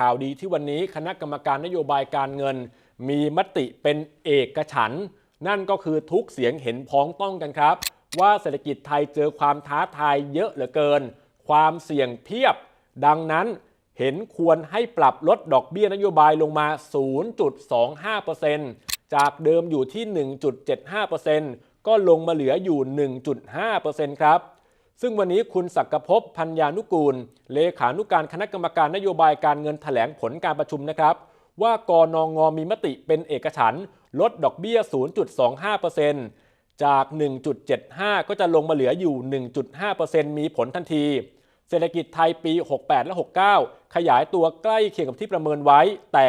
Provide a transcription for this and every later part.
ข่าวดีที่วันนี้คณะกรรมการนโยบายการเงิน มีมติเป็นเอกฉัน นั่นก็คือทุกเสียงเห็นพ้องต้องกันครับ ว่าเศรษฐกิจไทยเจอความท้าทายเยอะเหลือเกิน ความเสี่ยงเพียบ ดังนั้นเห็นควรให้ปรับลดดอกเบี้ยนโยบายลงมา 0.25%จากเดิมอยู่ที่ 1.75%ก็ลงมาเหลืออยู่ 1.5%ครับ ซึ่งวันนี้คุณศักภพพัญญานุกูล เลขานุการคณะกรรมการนโยบายการเงินแถลงผลการประชุมนะครับ ว่ากนงมีมติเป็นเอกฉันท์ลดดอกเบี้ย 0.25%จาก 1.75 ก็จะลงมาเหลืออยู่ 1.5%มีผลทันที เศรษฐกิจไทยปี 68 และ 69 ขยายตัวใกล้เคียงกับที่ประเมินไว้ แต่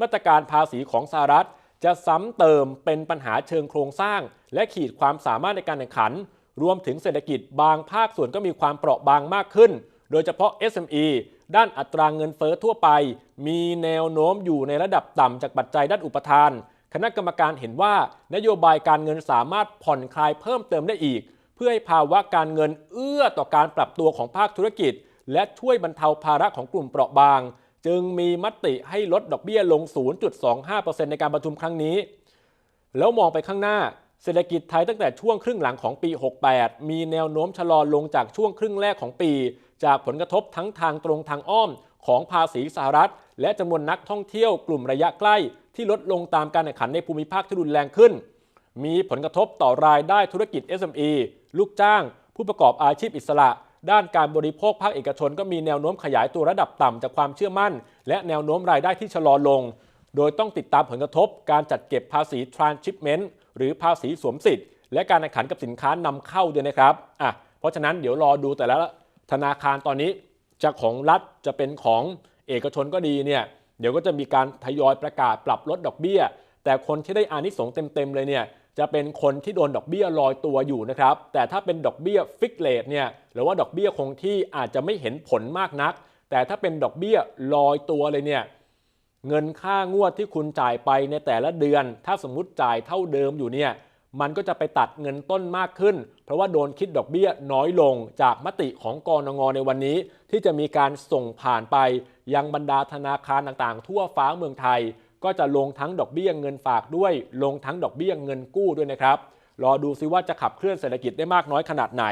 มาตรการภาษีของสหรัฐ จะซ้ำเติมเป็นปัญหาเชิงโครงสร้าง และขีดความสามารถในการแข่งขัน รวมถึงเศรษฐกิจบางภาคส่วนก็มีความเปราะบางมากขึ้น โดยเฉพาะ SME ด้านอัตรางเงินเฟ้อทั่วไป มีแนวโน้มอยู่ในระดับต่ำจากปัจจัยด้านอุปทาน คณะกรรมการเห็นว่านโยบายการเงินสามารถผ่อนคลายเพิ่มเติมได้อีก เพื่อให้ภาวะการเงินเอื้อต่อการปรับตัวของภาคธุรกิจ และช่วยบรรเทาภาระของกลุ่มเปราะบาง จึงมีมติให้ลดดอกเบี้ยลง 0.25%ในการประชุมครั้งนี้ แล้วมองไปข้างหน้า เศรษฐกิจไทยตั้งแต่ช่วงครึ่งหลังของปี 68 มีแนวโน้มชะลอลงจากช่วงครึ่งแรกของปี จากผลกระทบทั้งทางตรงทางอ้อมของภาษีสหรัฐ และจำนวนนักท่องเที่ยวกลุ่มระยะใกล้ ที่ลดลงตามการแข่งขันในภูมิภาคที่รุนแรงขึ้น มีผลกระทบต่อรายได้ธุรกิจ SME ลูกจ้าง ผู้ประกอบอาชีพอิสระ ด้านการบริโภคภาคเอกชน ก็มีแนวโน้มขยายตัวระดับต่ำจากความเชื่อมั่น และแนวโน้มรายได้ที่ชะลอลง โดยต้องติดตามผลกระทบการจัดเก็บภาษี transshipment หรือภาษีสวมสิทธิ์ และการแข่งขันกับสินค้านำเข้าด้วยนะครับอะเพราะฉะนั้นเดี๋ยวรอดูแต่ละธนาคารตอนนี้จะของรัฐจะเป็นของเอกชนก็ดีเนี่ยเดี๋ยวก็จะมีการทยอยประกาศปรับลดดอกเบี้ย แต่คนที่ได้อานิสงส์เต็มๆเลยเนี่ยจะเป็นคนที่โดนดอกเบี้ยลอยตัวอยู่นะครับ แต่ถ้าเป็นดอกเบี้ยฟิกเลทเนี่ยหรือว่าดอกเบี้ยคงที่อาจจะไม่เห็นผลมากนัก แต่ถ้าเป็นดอกเบี้ยลอยตัวเลยเนี่ย เงินค่างวดที่คุณจ่ายไปในแต่ละเดือน ถ้าสมมุติจ่ายเท่าเดิมอยู่เนี่ยมันก็จะไปตัดเงินต้นมากขึ้น เพราะว่าโดนคิดดอกเบี้ยน้อยลงจากมติของกรนงในวันนี้ ที่จะมีการส่งผ่านไป ยังบรรดาธนาคารต่างๆ ทั่วฟ้าเมืองไทย ก็จะลงทั้งดอกเบี้ยเงินฝากด้วย ลงทั้งดอกเบี้ยเงินกู้ด้วยนะครับรอดูซิว่าจะขับเคลื่อนเศรษฐกิจได้มากน้อยขนาดไหน